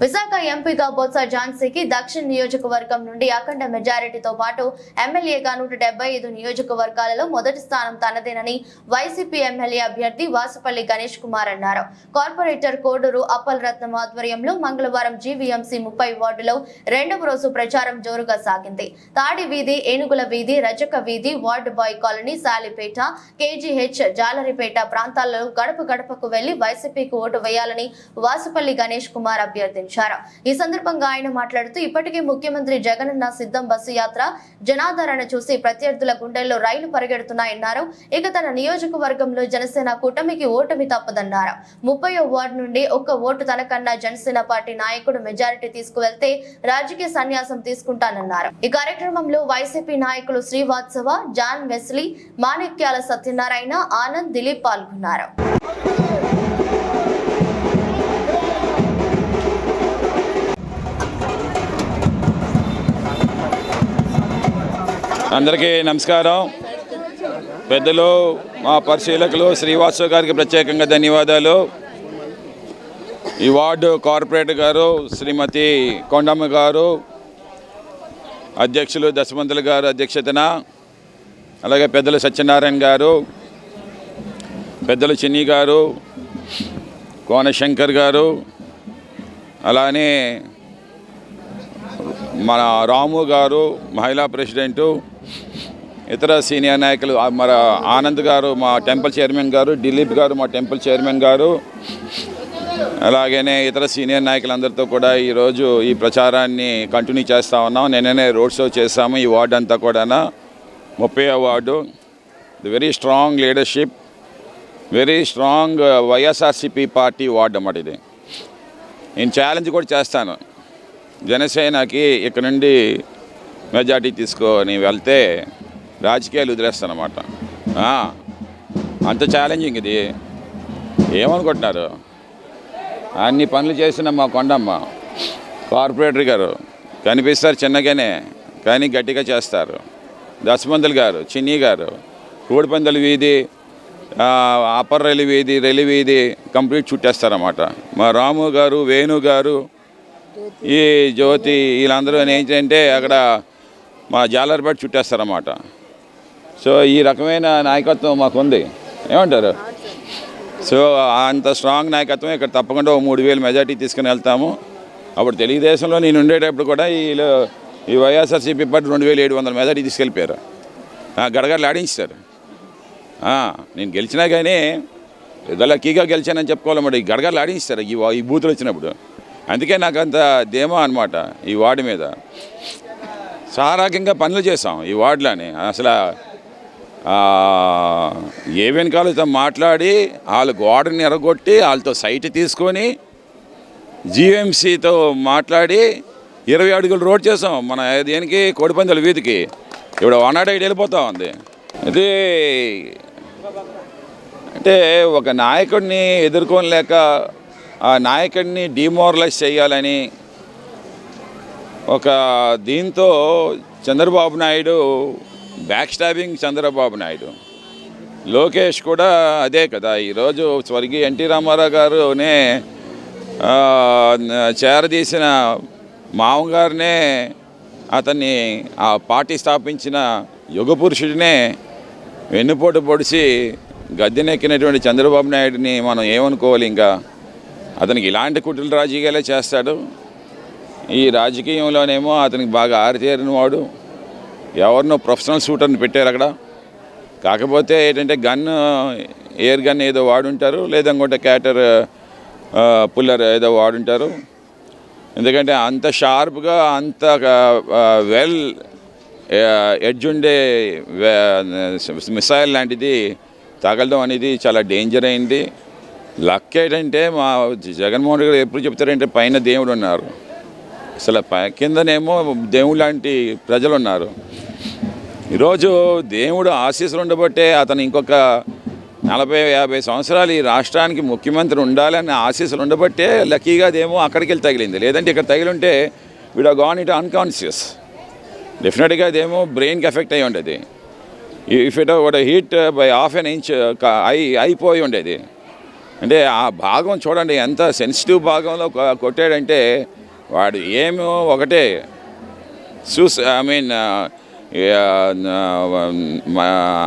విశాఖ ఎంపీగా బొత్స ఝాన్సీకి దక్షిణ నియోజకవర్గం నుండి అఖండ మెజారిటీతో పాటు ఎమ్మెల్యేగా నూట డెబ్బై ఐదు నియోజకవర్గాలలో మొదటి స్థానం తనదేనని వైసీపీ ఎమ్మెల్యే అభ్యర్థి వాసుపల్లి గణేష్ కుమార్ అన్నారు. కార్పొరేటర్ కోడూరు అప్పల్ రత్నం ఆధ్వర్యంలో మంగళవారం జీవీఎంసీ ముప్పై వార్డులో రెండవ రోజు ప్రచారం జోరుగా సాగింది. తాడి వీధి ఏనుగుల వీధి రజక వీధి ward boy colony Salipeta KGH Jalaripeta ప్రాంతాల్లో గడప గడపకు వెళ్ళి వైసీపీకి ఓటు వేయాలని వాసుపల్లి గణేష్ కుమార్ అభ్యర్థి ప్రారంభించారు ఈ సందర్భంగా ఆయన మాట్లాడుతూ ఇప్పటికే ముఖ్యమంత్రి జగనన్న సిద్ధం బస్సు యాత్ర జనాదరణ చూసి ప్రత్యర్థుల గుండెల్లో రైలు పరిగెడుతున్నాయన్నారు. ఇక తన నియోజకవర్గంలో జనసేన కూటమికి ఓటమి తప్పదన్నారు. ముప్పయో వార్డు నుండి ఒక్క ఓటు తనకన్నా జనసేన పార్టీ నాయకుడు మెజారిటీ తీసుకువెళ్తే రాజకీయ సన్యాసం తీసుకుంటానన్నారు. ఈ కార్యక్రమంలో వైసీపీ నాయకులు శ్రీవాత్సవ జాన్ వెస్లీ మాణిక్యాల సత్యనారాయణ ఆనంద్ దిలీప్ పాల్గొన్నారు. అందరికీ నమస్కారం. పెద్దలు మా పరిశీలకులు శ్రీవాసు గారికి ప్రత్యేకంగా ధన్యవాదాలు. ఈ వార్డు కార్పొరేటర్ గారు శ్రీమతి కొండమ్మ గారు అధ్యక్షులు దశమంతులు గారు అధ్యక్షతన అలాగే పెద్దలు సత్యనారాయణ గారు పెద్దలు చిన్ని గారు కోనశంకర్ గారు అలానే మన రాము గారు మహిళా ప్రెసిడెంటు ఇతర సీనియర్ నాయకులు మన ఆనంద్ గారు మా టెంపుల్ చైర్మన్ గారు దిలీప్ గారు మా టెంపుల్ చైర్మన్ గారు అలాగనే ఇతర సీనియర్ నాయకులందరితో కూడా ఈరోజు ఈ ప్రచారాన్ని కంటిన్యూ చేస్తూ ఉన్నాం. నిన్ననే రోడ్ షో చేశాము ఈ వార్డు అంతా కూడా ముప్పై ward. The very strong leadership very strong YSRCP party ward అన్నమాట ఇది. నేను ఛాలెంజ్ కూడా చేస్తాను. జనసేనకి ఇక్కడ నుండి మెజార్టీ తీసుకొని వెళ్తే రాజకీయాలు వదిలేస్తానమాట అంత ఛాలెంజింగ్ ఇది. ఏమనుకుంటున్నారు? అన్ని పనులు చేసిన మా కొండమ్మ కార్పొరేటర్ గారు కనిపిస్తారు చిన్నగానే కానీ గట్టిగా చేస్తారు. దశమంతులు గారు చిన్ని గారు కోడిపందల వీధి అప్పర్ రైలు వీధి రైలు వీధి కంప్లీట్ చుట్టేస్తారన్నమాట. మా రాము గారు వేణు గారు ఈ జ్యోతి వీళ్ళందరూ ఏంటంటే అక్కడ మా జాలర్పేట చుట్టేస్తారన్నమాట. సో ఈ రకమైన నాయకత్వం మాకుంది. ఏమంటారు? సో అంత స్ట్రాంగ్ నాయకత్వం ఇక్కడ తప్పకుండా ఓ మూడు వేలు మెజార్టీ తీసుకుని వెళ్తాము. అప్పుడు తెలుగుదేశంలో నేను ఉండేటప్పుడు కూడా వీళ్ళు ఈ వైఎస్ఆర్సీపీ పార్టీ రెండు వేల ఏడు వందల మెజార్టీ తీసుకెళ్ళిపోయారు. గడగడలు ఆడించారు నేను గెలిచినా కానీ ఏదో లక్కీగా గెలిచానని చెప్పుకోవాలి మరి. గడగడలు ఆడించారు ఈ బూతులు వచ్చినప్పుడు. అందుకే నాకు అంత ధీమా అనమాట ఈ వార్డు మీద. సారాకంగా పనులు చేసాం ఈ వార్డులోని. అసలు ఏ వెనకాలతో మాట్లాడి వాళ్ళ గోడని ఎరగొట్టి వాళ్ళతో సైట్ తీసుకొని జీఎంసీతో మాట్లాడి ఇరవై అడుగులు రోడ్ చేసాం మన దేనికి? కోడిపందుల వీధికి. ఇప్పుడు వన్ నాట్ ఎయిట్ వెళ్ళిపోతా ఉంది. ఇది అంటే ఒక నాయకుడిని ఎదుర్కోలేక ఆ నాయకుడిని డిమోరలైజ్ చేయాలని ఒక దీంతో చంద్రబాబు నాయుడు బ్యాక్ స్టాబింగ్ చంద్రబాబు నాయుడు. లోకేష్ కూడా అదే కదా ఈరోజు స్వర్గీయ ఎన్టీ రామారావు గారునే చేరదీసిన మామగారినే అతన్ని ఆ పార్టీ స్థాపించిన యుగ పురుషుడినే వెన్నుపోటు పొడిచి గద్దెనెక్కినటువంటి చంద్రబాబు నాయుడిని మనం ఏమనుకోవాలి ఇంకా? అతనికి ఇలాంటి కుట్రలు రాజకీయాలే చేస్తాడు. ఈ రాజకీయంలోనేమో అతనికి బాగా ఆరితేరిన వాడు. ఎవరినో ప్రొఫెషనల్ షూటర్ని పెట్టారు అక్కడ. కాకపోతే ఏంటంటే గన్ ఎయిర్ గన్ ఏదో వాడుంటారు లేదంటే క్యాటర్ పుల్లర్ ఏదో వాడుంటారు. ఎందుకంటే అంత షార్ప్గా అంత వెల్ ఎడ్జ్ ఉండే మిసైల్ లాంటిది తగలడం అనేది చాలా డేంజర్ అయింది. లక్ ఏంటంటే మా జగన్మోహన్ రెడ్డి గారు ఎప్పుడు చెప్తారంటే పైన దేవుడు ఉన్నారు. అసలు పై- కిందనేమో దేవుడు లాంటి ప్రజలు ఉన్నారు. ఈరోజు దేవుడు ఆశీస్సులు ఉండబట్టే అతను ఇంకొక నలభై యాభై సంవత్సరాలు ఈ రాష్ట్రానికి ముఖ్యమంత్రి ఉండాలని ఆశీస్సులు ఉండబట్టే లక్కీగా అదేమో అక్కడికి వెళ్ళి తగిలింది. లేదంటే ఇక్కడ తగిలి ఉంటే వీడు గాన్ ఇట్ అన్కాన్షియస్ డెఫినెట్గా అదేమో బ్రెయిన్కి ఎఫెక్ట్ అయ్యి ఉండేది. ఇఫ్ ఇట్ ఒక hit by half an inch అయి అయిపోయి ఉండేది. అంటే ఆ భాగం చూడండి ఎంత సెన్సిటివ్ భాగంలో కొ- కొట్టాడంటే వాడు ఏమో ఒకటే. సూస్ ఐ మీన్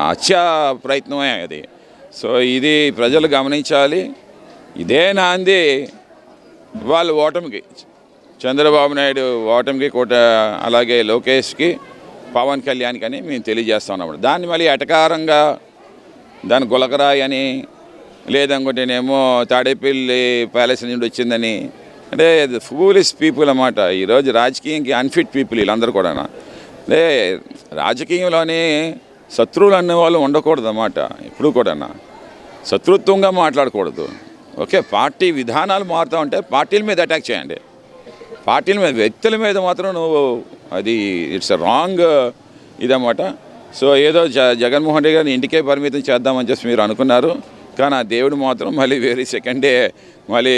హత్యా ప్రయత్నమే అది. సో ఇది ప్రజలు గమనించాలి. ఇదే నాంది వాళ్ళు ఓటమికి చంద్రబాబు నాయుడు ఓటమికి కోట అలాగే లోకేష్కి పవన్ కళ్యాణ్కి అని మేము తెలియజేస్తా ఉన్నాం. దాన్ని మళ్ళీ ఎటకారంగా దాని గులకరాయి అని లేదనుకుంటేనేమో తాడేపల్లి ప్యాలెస్ నుండి వచ్చిందని. అంటే ఫూలిస్ పీపుల్ అన్నమాట. ఈరోజు రాజకీయంకి అన్ఫిట్ పీపుల్ వీళ్ళందరూ కూడా అంటే రాజకీయంలోని శత్రువులు అనేవాళ్ళు ఉండకూడదు అన్నమాట ఎప్పుడు కూడా శత్రుత్వంగా మాట్లాడకూడదు. ఓకే పార్టీ విధానాలు మారుతూ ఉంటే పార్టీల మీద అటాక్ చేయండి. పార్టీల మీద వ్యక్తుల మీద మాత్రం నువ్వు అది ఇట్స్ రాంగ్ ఇదన్నమాట. సో ఏదో జ జగన్మోహన్ రెడ్డి గారిని ఇంటికే పరిమితం చేద్దామని చెప్పి మీరు అనుకున్నారు. కానీ ఆ దేవుడు మాత్రం మళ్ళీ వేరే సెకండ్ డే మళ్ళీ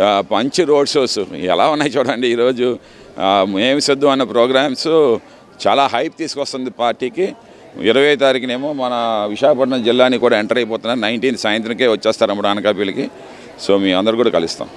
ఆ, మంచి రోడ్ షోస్ ఎలా ఉన్నాయి చూడండి ఈరోజు. ఏమి సద్దు అన్న ప్రోగ్రామ్స్ చాలా హైప్ తీసుకొస్తుంది పార్టీకి. ఇరవై తారీఖునేమో మన విశాఖపట్నం జిల్లాని కూడా ఎంటర్ అయిపోతున్నారు. నైన్టీన్ సాయంత్రంకే వచ్చేస్తారు అన్నమాట అనకాపల్లికి సో మీ అందరు కూడా కలుస్తాం.